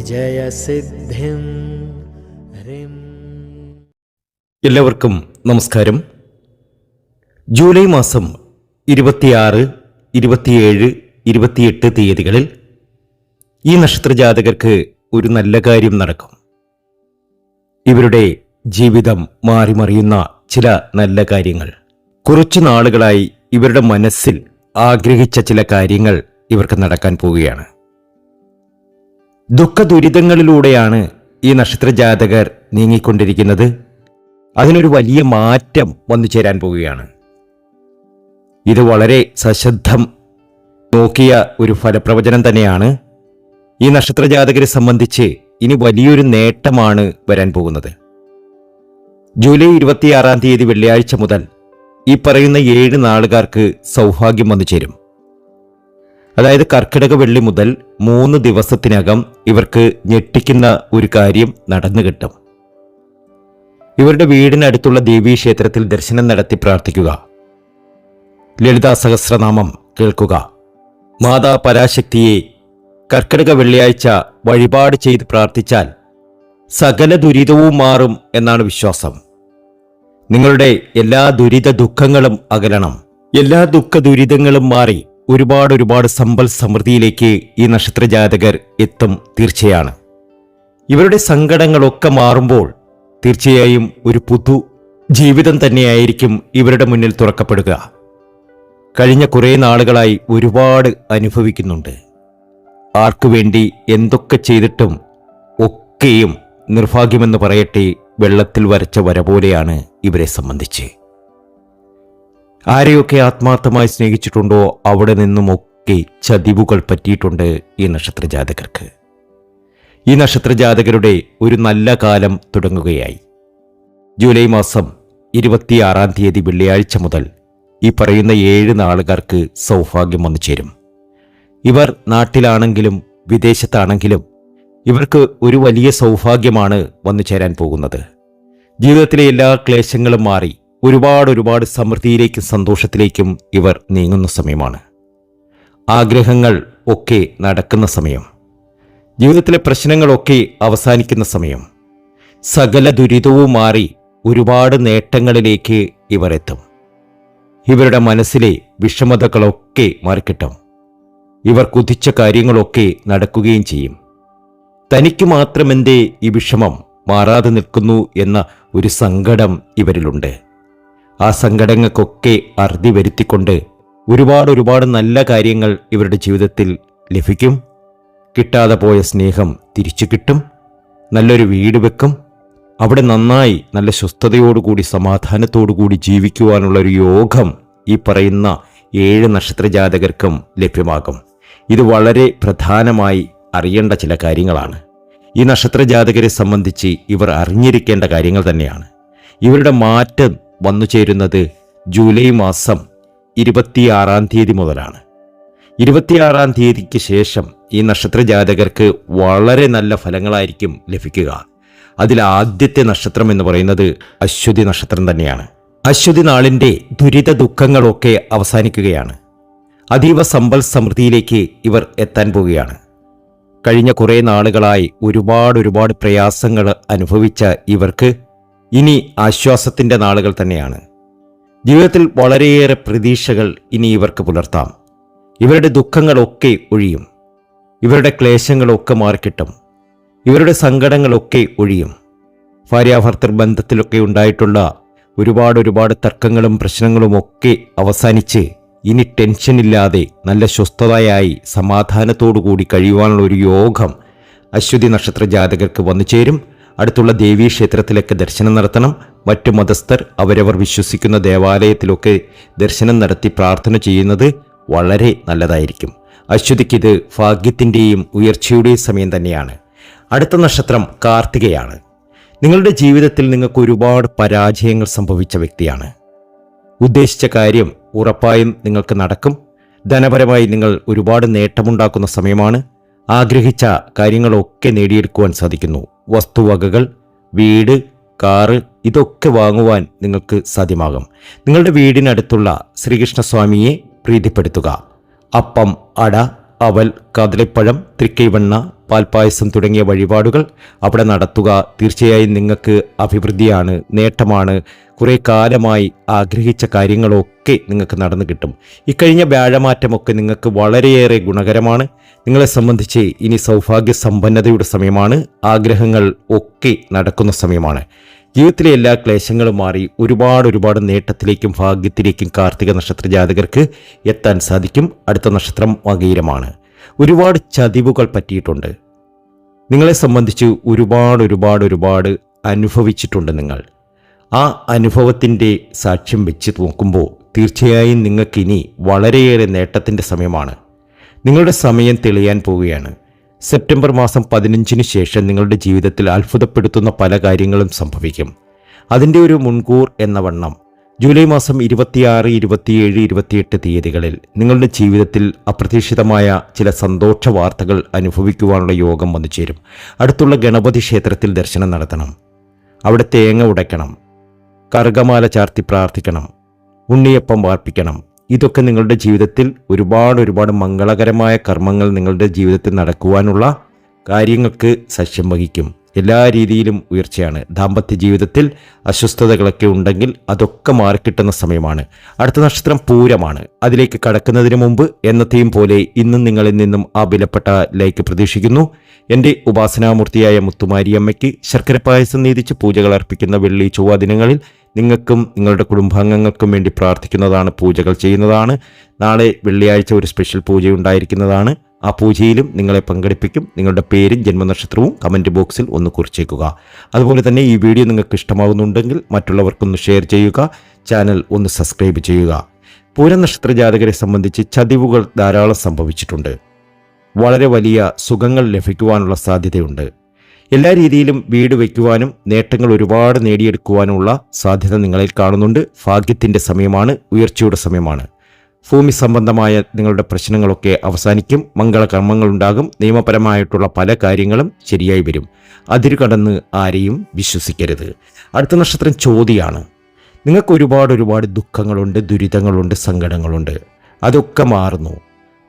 വിജയസിദ്ധിം. എല്ലാവർക്കും നമസ്കാരം. ജൂലൈ മാസം ഇരുപത്തിയാറ് ഇരുപത്തിയേഴ് ഇരുപത്തിയെട്ട് തീയതികളിൽ ഈ നക്ഷത്ര ജാതകർക്ക് ഒരു നല്ല കാര്യം നടക്കും. ഇവരുടെ ജീവിതം മാറിമറിയുന്ന ചില നല്ല കാര്യങ്ങൾ. കുറച്ചു നാളുകളായി ഇവരുടെ മനസ്സിൽ ആഗ്രഹിച്ച ചില കാര്യങ്ങൾ ഇവർക്ക് നടക്കാൻ പോവുകയാണ്. ദുഃഖ ദുരിതങ്ങളിലൂടെയാണ് ഈ നക്ഷത്രജാതകർ നീങ്ങിക്കൊണ്ടിരിക്കുന്നത്. അതിനൊരു വലിയ മാറ്റം വന്നു ചേരാൻ പോവുകയാണ്. ഇത് വളരെ സശ്രദ്ധം നോക്കിയ ഒരു ഫലപ്രവചനം തന്നെയാണ്. ഈ നക്ഷത്രജാതകരെ സംബന്ധിച്ച് ഇനി വലിയൊരു നേട്ടമാണ് വരാൻ പോകുന്നത്. ജൂലൈ ഇരുപത്തിയാറാം തീയതി വെള്ളിയാഴ്ച മുതൽ ഈ പറയുന്ന ഏഴ് നാളുകാർക്ക് സൗഭാഗ്യം വന്നു ചേരും. അതായത് കർക്കിടക വെള്ളി മുതൽ മൂന്ന് ദിവസത്തിനകം ഇവർക്ക് ഞെട്ടിക്കുന്ന ഒരു കാര്യം നടന്നു കിട്ടും. ഇവരുടെ വീടിനടുത്തുള്ള ദേവീക്ഷേത്രത്തിൽ ദർശനം നടത്തി പ്രാർത്ഥിക്കുക. ലളിതാ സഹസ്രനാമം കേൾക്കുക. മാതാ പരാശക്തിയെ കർക്കിടക വെള്ളിയാഴ്ച വഴിപാട് ചെയ്ത് പ്രാർത്ഥിച്ചാൽ സകല ദുരിതവും മാറും എന്നാണ് വിശ്വാസം. നിങ്ങളുടെ എല്ലാ ദുരിത ദുഃഖങ്ങളും അകലണം. എല്ലാ ദുഃഖ ദുരിതങ്ങളും മാറി ഒരുപാട് ഒരുപാട് സമ്പൽ സമൃദ്ധിയിലേക്ക് ഈ നക്ഷത്ര നക്ഷത്രജാതകർ എത്തും തീർച്ചയാണ്. ഇവരുടെ സങ്കടങ്ങളൊക്കെ മാറുമ്പോൾ തീർച്ചയായും ഒരു പുതു ജീവിതം തന്നെയായിരിക്കും ഇവരുടെ മുന്നിൽ തുറക്കപ്പെടുക. കഴിഞ്ഞ കുറേ നാളുകളായി ഒരുപാട് അനുഭവിക്കുന്നുണ്ട്. ആർക്കു വേണ്ടി എന്തൊക്കെ ചെയ്തിട്ടും ഒക്കെയും നിർഭാഗ്യമെന്ന് പറയട്ടെ വെള്ളത്തിൽ വരച്ച വര പോലെയാണ് ഇവരെ സംബന്ധിച്ച്. ആരെയൊക്കെ ആത്മാർത്ഥമായി സ്നേഹിച്ചിട്ടുണ്ടോ അവിടെ നിന്നുമൊക്കെ ചതിവുകൾ പറ്റിയിട്ടുണ്ട് ഈ നക്ഷത്രജാതകർക്ക്. ഈ നക്ഷത്രജാതകരുടെ ഒരു നല്ല കാലം തുടങ്ങുകയായി. ജൂലൈ മാസം ഇരുപത്തിയാറാം തീയതി വെള്ളിയാഴ്ച മുതൽ ഈ പറയുന്ന ഏഴ് നാളുകാർക്ക് സൗഭാഗ്യം വന്നു ചേരും. ഇവർ നാട്ടിലാണെങ്കിലും വിദേശത്താണെങ്കിലും ഇവർക്ക് ഒരു വലിയ സൗഭാഗ്യമാണ് വന്നു ചേരാൻ പോകുന്നത്. ജീവിതത്തിലെ എല്ലാ ക്ലേശങ്ങളും മാറി ഒരുപാട് ഒരുപാട് സമൃദ്ധിയിലേക്കും സന്തോഷത്തിലേക്കും ഇവർ നീങ്ങുന്ന സമയമാണ്. ആഗ്രഹങ്ങൾ ഒക്കെ നടക്കുന്ന സമയം. ജീവിതത്തിലെ പ്രശ്നങ്ങളൊക്കെ അവസാനിക്കുന്ന സമയം. സകല ദുരിതവും മാറി ഒരുപാട് നേട്ടങ്ങളിലേക്ക് ഇവർ എത്തും. ഇവരുടെ മനസ്സിലെ വിഷമതകളൊക്കെ മാറിക്കിട്ടും ഇവർ കുതിച്ച കാര്യങ്ങളൊക്കെ നടക്കുകയും ചെയ്യും. തനിക്ക് മാത്രമെന്തേ ഈ വിഷമം മാറാതെ നിൽക്കുന്നു എന്ന ഒരു സങ്കടം ഇവരിലുണ്ട്. ആ സങ്കടങ്ങൾക്കൊക്കെ അറുതി വരുത്തിക്കൊണ്ട് ഒരുപാട് ഒരുപാട് നല്ല കാര്യങ്ങൾ ഇവരുടെ ജീവിതത്തിൽ ലഭിക്കും. കിട്ടാതെ പോയ സ്നേഹം തിരിച്ചു കിട്ടും. നല്ലൊരു വീട് വെക്കും. അവിടെ നന്നായി നല്ല സ്വസ്ഥതയോടുകൂടി സമാധാനത്തോടുകൂടി ജീവിക്കുവാനുള്ള ഒരു യോഗം ഈ പറയുന്ന ഏഴ് നക്ഷത്ര ജാതകർക്കും ലഭ്യമാകും. ഇത് വളരെ പ്രധാനമായി അറിയേണ്ട ചില കാര്യങ്ങളാണ്. ഈ നക്ഷത്ര ജാതകരെ സംബന്ധിച്ച് ഇവർ അറിഞ്ഞിരിക്കേണ്ട കാര്യങ്ങൾ തന്നെയാണ്. ഇവരുടെ മാറ്റം വന്നു ചേരുന്നത് ജൂലൈ മാസം ഇരുപത്തിയാറാം തീയതി മുതലാണ്. ഇരുപത്തിയാറാം തീയതിക്ക് ശേഷം ഈ നക്ഷത്ര ജാതകർക്ക് വളരെ നല്ല ഫലങ്ങളായിരിക്കും ലഭിക്കുക. അതിൽ ആദ്യത്തെ നക്ഷത്രം എന്ന് പറയുന്നത് അശ്വതി നക്ഷത്രം തന്നെയാണ്. അശ്വതി നാളിന്റെ ദുരിത ദുഃഖങ്ങളൊക്കെ അവസാനിക്കുകയാണ്. അതീവ സമ്പൽ സമൃദ്ധിയിലേക്ക് ഇവർ എത്താൻ പോവുകയാണ്. കഴിഞ്ഞ കുറേ നാളുകളായി ഒരുപാട് ഒരുപാട് പ്രയാസങ്ങൾ അനുഭവിച്ച ഇവർക്ക് ഇനി ആശ്വാസത്തിന്റെ നാളുകൾ തന്നെയാണ്. ജീവിതത്തിൽ വളരെയേറെ പ്രതീക്ഷകൾ ഇനി ഇവർക്ക് പുലർത്താം. ഇവരുടെ ദുഃഖങ്ങളൊക്കെ ഒഴിയും. ഇവരുടെ ക്ലേശങ്ങളൊക്കെ മാറിക്കിട്ടും. ഇവരുടെ സങ്കടങ്ങളൊക്കെ ഒഴിയും. ഭാര്യാഭർത്തൃ ബന്ധത്തിലൊക്കെ ഉണ്ടായിട്ടുള്ള ഒരുപാട് ഒരുപാട് തർക്കങ്ങളും പ്രശ്നങ്ങളും ഒക്കെ അവസാനിച്ച് ഇനി ടെൻഷനില്ലാതെ നല്ല സ്വസ്ഥതയായി സമാധാനത്തോടു കൂടി കഴിയുവാനുള്ള ഒരു യോഗം അശ്വതി നക്ഷത്ര ജാതകർക്ക് വന്നു ചേരും. അടുത്തുള്ള ദേവീ ക്ഷേത്രത്തിലൊക്കെ ദർശനം നടത്തണം. മറ്റു മതസ്ഥർ അവരവർ വിശ്വസിക്കുന്ന ദേവാലയത്തിലൊക്കെ ദർശനം നടത്തി പ്രാർത്ഥന ചെയ്യുന്നത് വളരെ നല്ലതായിരിക്കും. അശ്വതിക്കിത് ഭാഗ്യത്തിന്റെയും ഉയർച്ചയുടെയും സമയം തന്നെയാണ്. അടുത്ത നക്ഷത്രം കാർത്തികയാണ്. നിങ്ങളുടെ ജീവിതത്തിൽ നിങ്ങൾക്ക് ഒരുപാട് പരാജയങ്ങൾ സംഭവിച്ച വ്യക്തിയാണ്. ഉദ്ദേശിച്ച കാര്യം ഉറപ്പായും നിങ്ങൾക്ക് നടക്കും. ധനപരമായി നിങ്ങൾ ഒരുപാട് നേട്ടമുണ്ടാക്കുന്ന സമയമാണ്. ആഗ്രഹിച്ച കാര്യങ്ങളൊക്കെ നേടിയെടുക്കുവാൻ സാധിക്കുന്നു. വസ്തുവകകൾ വീട് കാറ് ഇതൊക്കെ വാങ്ങുവാൻ നിങ്ങൾക്ക് സാധ്യമാകും. നിങ്ങളുടെ വീടിനടുത്തുള്ള ശ്രീകൃഷ്ണസ്വാമിയെ പ്രീതിപ്പെടുത്തുക. അപ്പം അട അവൽ കദളിപ്പഴം തൃക്കൈവെണ്ണ പാൽപ്പായസം തുടങ്ങിയ വഴിപാടുകൾ അവിടെ നടത്തുക തീർച്ചയായും നിങ്ങൾക്ക് അഭിവൃദ്ധിയാണ് നേട്ടമാണ്. കുറേ കാലമായി ആഗ്രഹിച്ച കാര്യങ്ങളൊക്കെ നിങ്ങൾക്ക് നടന്നു കിട്ടും. ഇക്കഴിഞ്ഞ വ്യാഴമാറ്റമൊക്കെ നിങ്ങൾക്ക് വളരെയേറെ ഗുണകരമാണ്. നിങ്ങളെ സംബന്ധിച്ച് ഇനി സൗഭാഗ്യ സമ്പന്നതയുടെ സമയമാണ്. ആഗ്രഹങ്ങൾ ഒക്കെ നടക്കുന്ന സമയമാണ്. ജീവിതത്തിലെ എല്ലാ ക്ലേശങ്ങളും മാറി ഒരുപാട് ഒരുപാട് നേട്ടത്തിലേക്കും ഭാഗ്യത്തിലേക്കും കാർത്തിക നക്ഷത്ര ജാതകർക്ക് എത്താൻ സാധിക്കും. അടുത്ത നക്ഷത്രം മകീരമാണ് ഒരുപാട് ചതിവുകൾ പറ്റിയിട്ടുണ്ട്. നിങ്ങളെ സംബന്ധിച്ച് ഒരുപാട് ഒരുപാട് ഒരുപാട് അനുഭവിച്ചിട്ടുണ്ട് നിങ്ങൾ. ആ അനുഭവത്തിന്റെ സാക്ഷ്യം വെച്ച് നോക്കുമ്പോൾ തീർച്ചയായും നിങ്ങൾക്കിനി വളരെയേറെ നേട്ടത്തിന്റെ സമയമാണ്. നിങ്ങളുടെ സമയം തെളിയാൻ പോവുകയാണ്. സെപ്റ്റംബർ മാസം പതിനഞ്ചിന് ശേഷം നിങ്ങളുടെ ജീവിതത്തിൽ അത്ഭുതപ്പെടുത്തുന്ന പല കാര്യങ്ങളും സംഭവിക്കും. അതിന്റെ ഒരു മുൻകൂർ എന്ന വണ്ണം ജൂലൈ മാസം ഇരുപത്തിയാറ് ഇരുപത്തിയേഴ് ഇരുപത്തിയെട്ട് തീയതികളിൽ നിങ്ങളുടെ ജീവിതത്തിൽ അപ്രതീക്ഷിതമായ ചില സന്തോഷ വാർത്തകൾ അനുഭവിക്കുവാനുള്ള യോഗം വന്നു ചേരും. അടുത്തുള്ള ഗണപതി ക്ഷേത്രത്തിൽ ദർശനം നടത്തണം. അവിടെ തേങ്ങ ഉടയ്ക്കണം. കറുകമാല ചാർത്തി പ്രാർത്ഥിക്കണം. ഉണ്ണിയപ്പം വാർപ്പിക്കണം. ഇതൊക്കെ നിങ്ങളുടെ ജീവിതത്തിൽ ഒരുപാട് ഒരുപാട് മംഗളകരമായ കർമ്മങ്ങൾ നിങ്ങളുടെ ജീവിതത്തിൽ നടക്കുവാനുള്ള കാര്യങ്ങൾക്ക് സസ്യം വഹിക്കും. എല്ലാ രീതിയിലും ഉയർച്ചയാണ്. ദാമ്പത്യ ജീവിതത്തിൽ അസ്വസ്ഥതകളൊക്കെ ഉണ്ടെങ്കിൽ അതൊക്കെ മാറിക്കിട്ടുന്ന സമയമാണ്. അടുത്ത നക്ഷത്രം പൂരമാണ്. അതിലേക്ക് കടക്കുന്നതിന് മുമ്പ് എന്നത്തെയും പോലെ ഇന്നും നിങ്ങളിൽ നിന്നും ആ വിലപ്പെട്ട ലൈക്ക് പ്രതീക്ഷിക്കുന്നു. എന്റെ ഉപാസനാമൂർത്തിയായ മുത്തുമാരിയമ്മയ്ക്ക് ശർക്കര പായസം നീതിച്ച് പൂജകൾ അർപ്പിക്കുന്ന വെള്ളി ചൊവ്വ ദിനങ്ങളിൽ നിങ്ങൾക്കും നിങ്ങളുടെ കുടുംബാംഗങ്ങൾക്കും വേണ്ടി പ്രാർത്ഥിക്കുന്നതാണ് പൂജകൾ ചെയ്യുന്നതാണ്. നാളെ വെള്ളിയാഴ്ച ഒരു സ്പെഷ്യൽ പൂജ ഉണ്ടായിരിക്കുന്നതാണ്. ആ പൂജയിലും നിങ്ങളെ പങ്കെടുപ്പിക്കും. നിങ്ങളുടെ പേരും ജന്മനക്ഷത്രവും കമന്റ് ബോക്സിൽ ഒന്ന് കുറിച്ചേക്കുക. അതുപോലെ തന്നെ ഈ വീഡിയോ നിങ്ങൾക്ക് ഇഷ്ടമാകുന്നുണ്ടെങ്കിൽ മറ്റുള്ളവർക്കൊന്ന് ഷെയർ ചെയ്യുക. ചാനൽ ഒന്ന് സബ്സ്ക്രൈബ് ചെയ്യുക. പൂരനക്ഷത്ര ജാതകരെ സംബന്ധിച്ച് ചതിവുകൾ ധാരാളം സംഭവിച്ചിട്ടുണ്ട്. വളരെ വലിയ സുഖങ്ങൾ ലഭിക്കുവാനുള്ള സാധ്യതയുണ്ട്. എല്ലാ രീതിയിലും വീട് വയ്ക്കുവാനും നേട്ടങ്ങൾ ഒരുപാട് നേടിയെടുക്കുവാനുമുള്ള സാധ്യത നിങ്ങളിൽ കാണുന്നുണ്ട്. ഭാഗ്യത്തിന്റെ സമയമാണ് ഉയർച്ചയുടെ സമയമാണ്. ഭൂമി സംബന്ധമായ നിങ്ങളുടെ പ്രശ്നങ്ങളൊക്കെ അവസാനിക്കും. മംഗളകർമ്മങ്ങളുണ്ടാകും. നിയമപരമായിട്ടുള്ള പല കാര്യങ്ങളും ശരിയായി വരും. അതിരു കടന്ന് ആരെയും വിശ്വസിക്കരുത്. അടുത്ത നക്ഷത്രം ചോതിയാണ്. നിങ്ങൾക്ക് ഒരുപാട് ഒരുപാട് ദുഃഖങ്ങളുണ്ട് ദുരിതങ്ങളുണ്ട് സങ്കടങ്ങളുണ്ട്. അതൊക്കെ മാറുന്നു.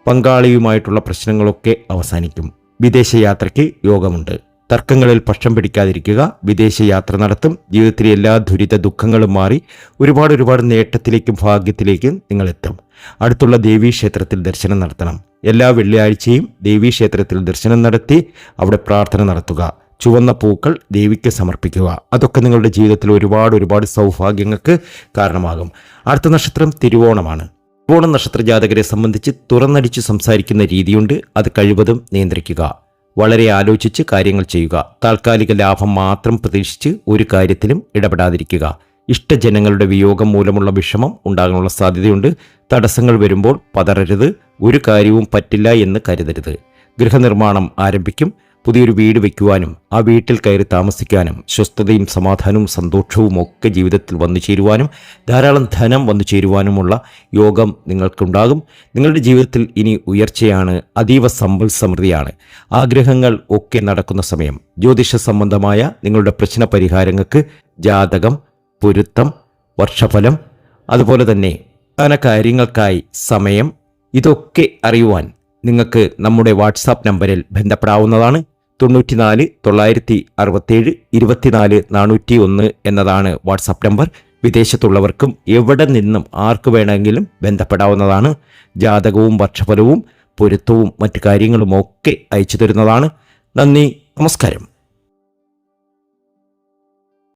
പങ്കാളിയുമായിട്ടുള്ള പ്രശ്നങ്ങളൊക്കെ അവസാനിക്കും. വിദേശയാത്രയ്ക്ക് യോഗമുണ്ട്. തർക്കങ്ങളിൽ പക്ഷം പിടിക്കാതിരിക്കുക വിദേശയാത്ര നടത്തും ജീവിതത്തിലെ എല്ലാ ദുരിത ദുഃഖങ്ങളും മാറി ഒരുപാട് ഒരുപാട് നേട്ടത്തിലേക്കും ഭാഗ്യത്തിലേക്കും നിങ്ങളെത്തും. അടുത്തുള്ള ദേവീക്ഷേത്രത്തിൽ ദർശനം നടത്തണം. എല്ലാ വെള്ളിയാഴ്ചയും ദേവീക്ഷേത്രത്തിൽ ദർശനം നടത്തി അവിടെ പ്രാർത്ഥന നടത്തുക. ചുവന്ന പൂക്കൾ ദേവിക്ക് സമർപ്പിക്കുക. അതൊക്കെ നിങ്ങളുടെ ജീവിതത്തിൽ ഒരുപാട് ഒരുപാട് സൗഭാഗ്യങ്ങൾക്ക് കാരണമാകും. അടുത്ത നക്ഷത്രം തിരുവോണമാണ്. തിരുവോണം നക്ഷത്ര ജാതകരെ സംബന്ധിച്ച് തുറന്നടിച്ച് സംസാരിക്കുന്ന രീതിയുണ്ട്. അത് കഴിവതും നിയന്ത്രിക്കുക. വളരെ ആലോചിച്ച് കാര്യങ്ങൾ ചെയ്യുക. താൽക്കാലിക ലാഭം മാത്രം പ്രതീക്ഷിച്ച് ഒരു കാര്യത്തിലും ഇടപെടാതിരിക്കുക. ഇഷ്ടജനങ്ങളുടെ വിയോഗം മൂലമുള്ള വിഷമം ഉണ്ടാകാനുള്ള സാധ്യതയുണ്ട്. തടസ്സങ്ങൾ വരുമ്പോൾ പതറരുത്. ഒരു കാര്യവും പറ്റില്ല എന്ന് കരുതരുത്. ഗൃഹനിർമ്മാണം ആരംഭിക്കും. പുതിയൊരു വീട് വയ്ക്കുവാനും ആ വീട്ടിൽ കയറി താമസിക്കാനും സ്വസ്ഥതയും സമാധാനവും സന്തോഷവും ഒക്കെ ജീവിതത്തിൽ വന്നു ചേരുവാനും ധാരാളം ധനം വന്നു ചേരുവാനുമുള്ള യോഗം നിങ്ങൾക്കുണ്ടാകും. നിങ്ങളുടെ ജീവിതത്തിൽ ഇനി ഉയർച്ചയാണ് അതീവ സമ്പൽ സമൃദ്ധിയാണ്. ആഗ്രഹങ്ങൾ ഒക്കെ നടക്കുന്ന സമയം. ജ്യോതിഷ സംബന്ധമായ നിങ്ങളുടെ പ്രശ്ന പരിഹാരങ്ങൾക്ക് ജാതകം പൊരുത്തം വർഷഫലം അതുപോലെ തന്നെ പ്രധാന കാര്യങ്ങൾക്കായി സമയം ഇതൊക്കെ അറിയുവാൻ നിങ്ങൾക്ക് നമ്മുടെ വാട്സാപ്പ് നമ്പറിൽ ബന്ധപ്പെടാവുന്നതാണ്. തൊണ്ണൂറ്റിനാല് തൊള്ളായിരത്തി അറുപത്തേഴ് ഇരുപത്തിനാല് നാനൂറ്റി ഒന്ന് എന്നതാണ് വാട്സപ്പ് നമ്പർ. വിദേശത്തുള്ളവർക്കും എവിടെ നിന്നും ആർക്ക് വേണമെങ്കിലും ബന്ധപ്പെടാവുന്നതാണ്. ജാതകവും വർഷഫലവും പൊരുത്തവും മറ്റു കാര്യങ്ങളുമൊക്കെ അയച്ചു തരുന്നതാണ്. നന്ദി നമസ്കാരം.